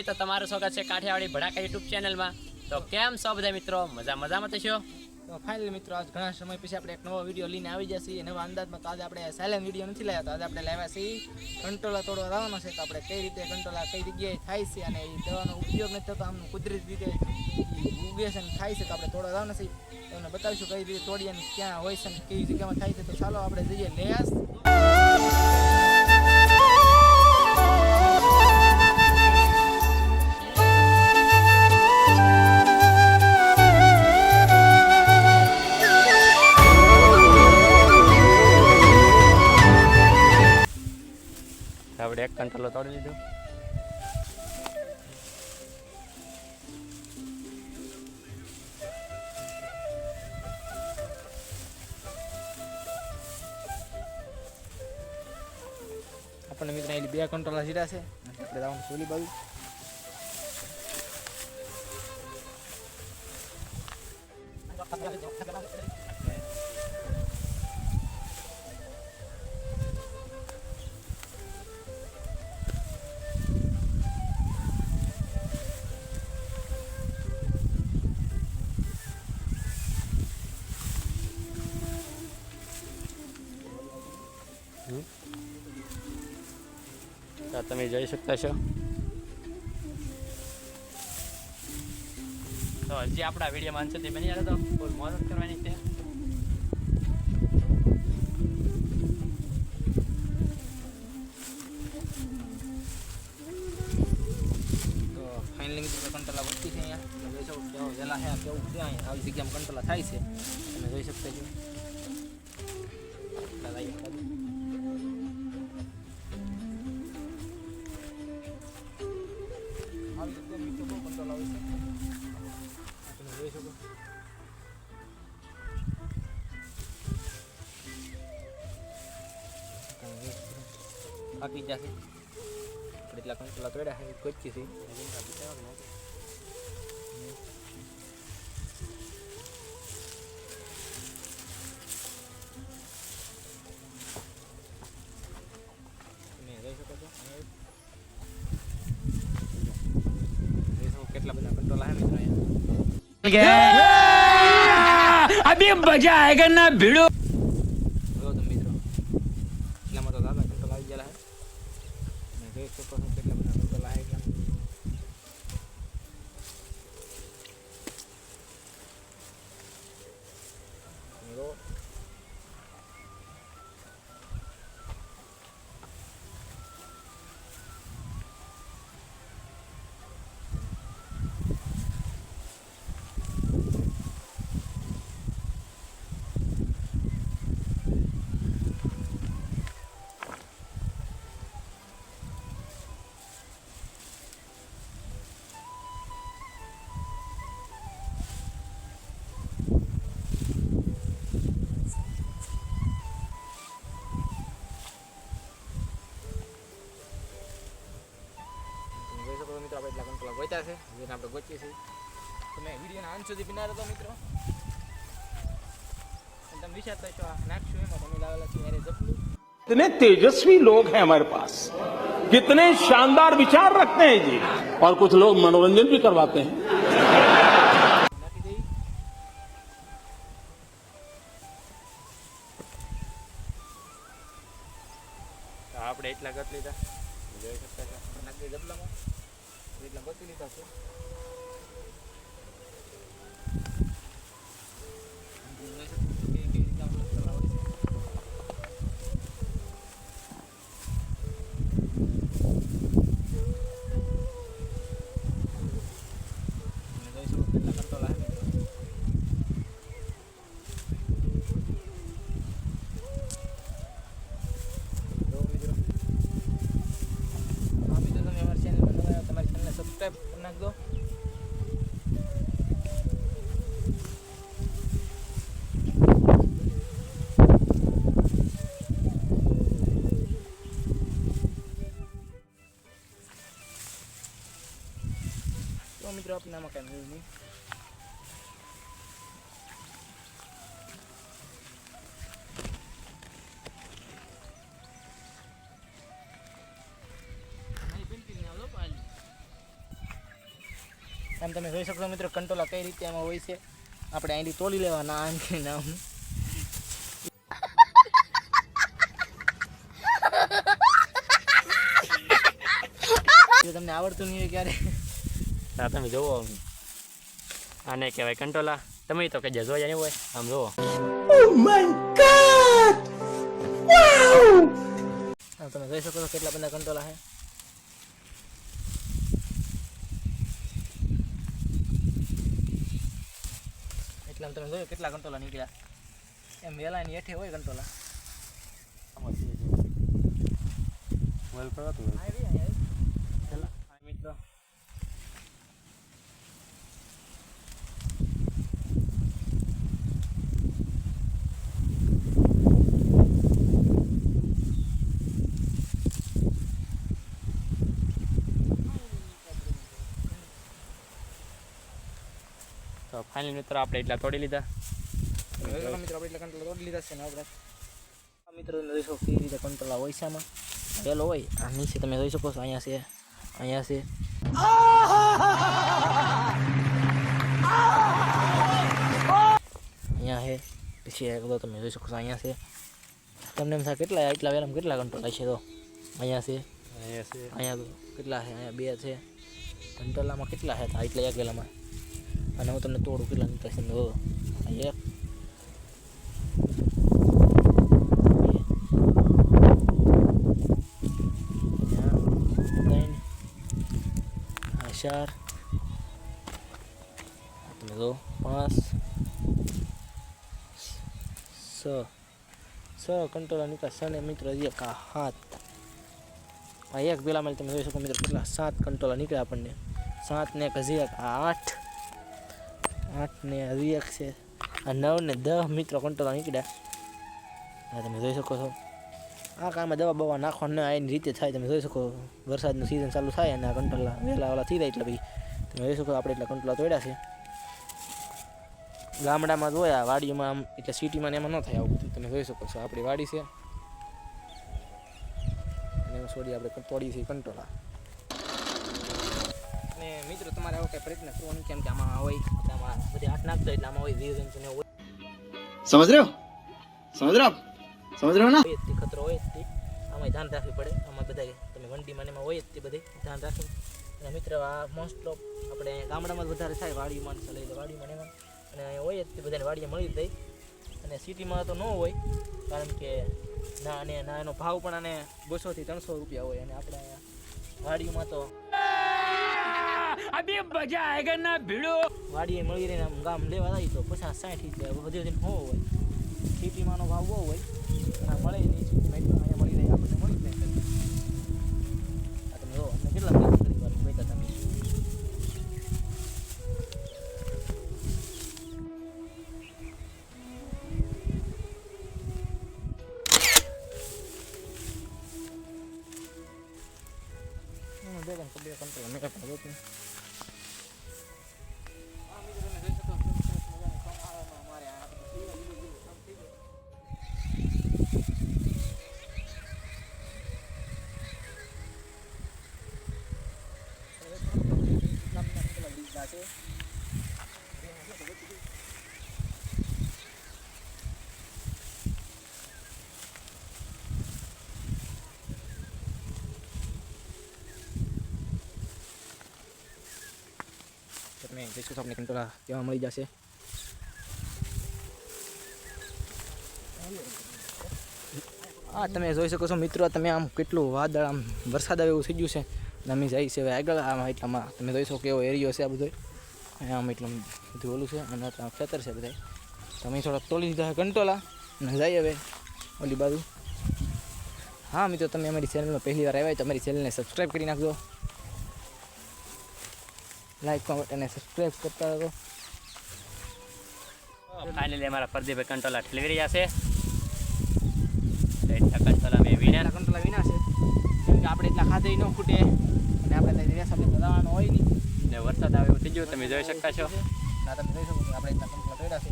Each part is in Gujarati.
ફેમિલી તો તમારું સ્વાગત છે કાઠિયાવાડી ભડાકા યુટ્યુબ ચેનલમાં. તો કેમ છો બધા મિત્રો? મજા મજામાં થશો તો ફાઇનલ મિત્રો, આજ ઘણા સમય પછી આપણે એક નવો વીડિયો લઈને આવી જશે. નવા અંદાજમાં તો આજે આપણે સાયલેન્ટ વીડિયો નથી લાવ્યા તો આજે આપણે લાવ્યા છીએ કંટ્રોલા તોડવા લાવવાનો છે. તો આપણે કઈ રીતે કંટ્રોલા કઈ જગ્યાએ થાય છે અને એ દવાનો ઉપયોગ નથી થતો, આમનું કુદરતી રીતે ઉગે થાય છે, તો આપણે તોડો લાવવાના છે. તમને બતાવીશું કઈ રીતે તોડીએ ક્યાં હોય છે કઈ જગ્યામાં થાય છે. તો ચાલો આપણે જઈએ લેસ આપણે એક કંટ્રોલો તોડી લીધો. આપણને મિત્ર અહીં બે કંટ્રોલા સીધા છે. આપણે જવાનું સોલી બાજુ. તો તમે જોઈ શકતા છો. તો હજી આપણા વિડીયોમાં અંશથી બની તો ફૂલ મદદ કરવાની છે. મિત્રો વધતી છે અહીંયા. જોઈ શકો કેવો વેલા છે, કેવું છે અહીંયા. આવી જગ્યામાં કંટલા થાય છે. તમે જોઈ શકતા છો. આ પીઝા છે કેટલા કંકલા તોડ્યા છે કચ્ચી છે. કેટલા બધા કંટ્રોલ આવે મિત્રો અભી મજા આયગા ના ભીડો. આપણે એટલા કંટ્રોલ ગોત્યા છે જેને આપણે ગોચીએ છીએ તમે વિડીયોના અંત સુધી બિના રહેતો મિત્રો અને તમે વિચારતા છો આ નાખશું એમાં તમે લાવેલા છે અરે જપલું कितने तेजस्वी लोग हैं हमारे पास कितने शानदार विचार रखते हैं जी और कुछ लोग मनोरंजन भी करवाते हैं નાખી દઈ તો આપણે એટલા ગત લીધા જોઈ શકતા એટલા ગોતી લીધા છે તમે જોઈ શકો છો કે કેવી રીતે આપણે control આવે છે. તમે જોઈ શકો કેટલા કંટ્રોલ આવે મિત્રો જો મિત્રો હા મિત્રો તમે અમારી ચેનલ પર નવા આવ્યા, તમારી ચેનલને સબસ્ક્રાઈબ કરી નાખજો મિત્રો આપણે આમાં કાંઈ એમ તમે જોઈ શકો છો મિત્રો કંટોલા કઈ રીતે એમાં હોય છે. આપણે અહીંથી તોડી લેવાના આમ કે નામ જો તમને આવડતું નહીં હોય ક્યારે. હા તમે જોવો આને કહેવાય કંટોલા. તમે તો કઈ જોયા નહીં હોય આમ જોવો. આમ તમે જોઈ શકો છો કેટલા બધા કંટોલા છે. એટલે તમે જોયો કેટલા કંટોલા નીકળ્યા. એમ વેલાની હેઠે હોય કંટોલા. આવી, આવી. ચાલો, આ મિત્રો તો ફાઇનલ મિત્રો આપણે એટલા તોડી લીધા. મિત્રો આપણે એટલે કંટ્રોલ તોડી લીધા છે ને આપણે. આ મિત્રો જોઈ શકો કેવી રીતે કંટ્રોલ હોય છે આમાં. પહેલો હોય આ નીચે તમે જોઈ શકો છો અહીંયા છે અહીંયા છે. અહીંયા છે પછી એક બધો તમે જોઈ શકો છો અહીંયા છે. તમને એમ થાય કેટલા એટલા વેલામાં કેટલા કંટ્રોલ છે તો? અહીંયા છે અહીંયા અહીંયા કેટલા છે અહીંયા બે છે. કંટ્રોલામાં કેટલા છે? એટલા એક વેલામાં અને હું તમને તોડું કેટલા નીકળે છે હો એક. ચાર. તમે જો, પાંચ. છ. છ કંટ્રોલ નીકળે છ ને મિત્રો, એક આ સાત આ એક પેલામાં તમે જોઈ શકો મિત્રો, કેટલા સાત કંટ્રોલ નીકળ્યા આપણને. સાત ને એક હજી એક આઠ. આઠ ને હજી એક છે. આ નવ ને દસ મિત્રો કંટ્રોલ નીકળ્યા. આ તમે જોઈ શકો છો. આ કામમાં દવા બવા નાખવાનું આ એની રીતે થાય, તમે જોઈ શકો વરસાદનું સિઝન ચાલુ થાય અને આ કંટ્રોલા વહેલા વહેલા થઈ જાય એટલે ભાઈ તમે જોઈ શકો આપણે એટલા કંટ્રોલા તોડ્યા છે. ગામડામાં જોયા વાડીમાં આમ, એટલે સિટીમાં એમાં ન થાય આવું બધું. તમે જોઈ શકો છો, આપણી વાડી છે. અને એમાં છોડી આપણે તોડી છે કંટ્રોલા ને મિત્રો તમારે આવો કંઈ પ્રયત્ન કરવાનો કેમ કે આમાં હોય આમાં બધી હાથ નાખતો એટલે આમાં હોય વ્યૂઝન છે હોય. સમજ રહ્યો? સમજ રહ્યો? સમજ રહ્યો ને? હોય ખતરો હોય જ આમાં ધ્યાન રાખવી પડે. આમાં બધા તમે વંડીમાં એમાં હોય જ તે બધી ધ્યાન રાખી અને મિત્રો આ મોસ્ટ ઓફ આપણે ગામડામાં વધારે થાય વાડીમાં લઈ લે વાડીમાં એમાં. અને હોય જ તે બધાને વાડીએ મળી જાય. અને સિટીમાં તો ન હોય કારણ કે ના અને ના એનો ભાવ પણ આને બસોથી ત્રણસો રૂપિયા હોય. અને આપણે વાડીમાં તો અભી બજા આયગર ના ભીડો. વાડીએ મળી રહીને ગામ લેવા જાય તો પચાસ સાઠ રૂપિયા વધુ દિન હો હોય. ખેતીમાંનો ભાવ બહુ હોય. મળે નહીં. તમે જોઈ શકો છો આપણે કેવા મળી જશે હા તમે જોઈ શકો છો મિત્રો તમે આમ કેટલું વાદળ આમ વરસાદ આવે એવું થઈ ગયું છે અમે જાય છે હવે આગળ આમાં એટલામાં તમે જોઈ શકો કેવો એરિયો છે આ બધો આમ એટલું બધું ઓલું છે અને ખેતર છે બધા તમે થોડા તોલી દીધા કંટોલા અને જાય હવે ઓલી બાજુ હા મિત્રો તમે અમારી ચેનલમાં પહેલી વાર આવ્યા તો અમારી ચેનલને સબસ્ક્રાઈબ કરી નાખજો લાઈક કોમેન્ટ અને સબસ્ક્રાઈબ કરતા રહો. ફાઇનલી અમારા પ્રદીપભાઈ કંટોલા ઠલવી રહ્યા છે કંટોલા મેં વીણા કંટોલા વિના છે. કેમ કે આપણે એટલા ખાધે ન ખૂટે. અને આપણે ત્યાં રેસ આપણે બધાવાનો હોય નહીં. ને વરસાદ આવે એવું થઈ ગયો તમે જોઈ શકતા છો. ના તમે જોઈ શકો છો આપણે એટલા કંટોલા દોડ્યા છે.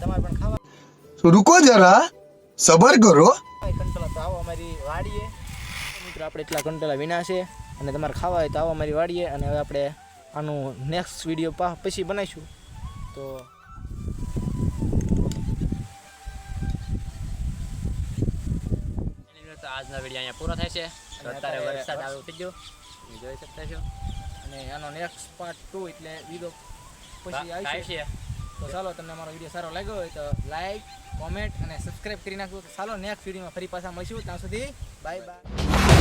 તમારે પણ ખાવા રૂકો જરા સબર કરો. કંટોલા તો આવો અમારી વાડીએ. મિત્રો આપણે એટલા કંટોલા વિના છે. અને તમારે ખાવા હોય તો આવો અમારી વાડીએ. અને હવે આપણે આનું નેક્સ્ટ વીડિયો પછી બનાવીશું. તો આજના વીડિયો અહીંયા પૂરો થાય છે. અત્યારે વરસાદ આવ્યો થઈ ગયો. જોઈ શકતા છો. અને આનો નેક્સ્ટ પાર્ટ ટુ એટલે વીડિયો પછી આવી છે. તો ચાલો તમને અમારો વીડિયો સારો લાગ્યો હોય તો લાઈક કોમેન્ટ અને સબસ્ક્રાઈબ કરી નાખજો. ચાલો નેક્સ્ટ વિડીયોમાં ફરી પાછા મળીશું. ત્યાં સુધી બાય બાય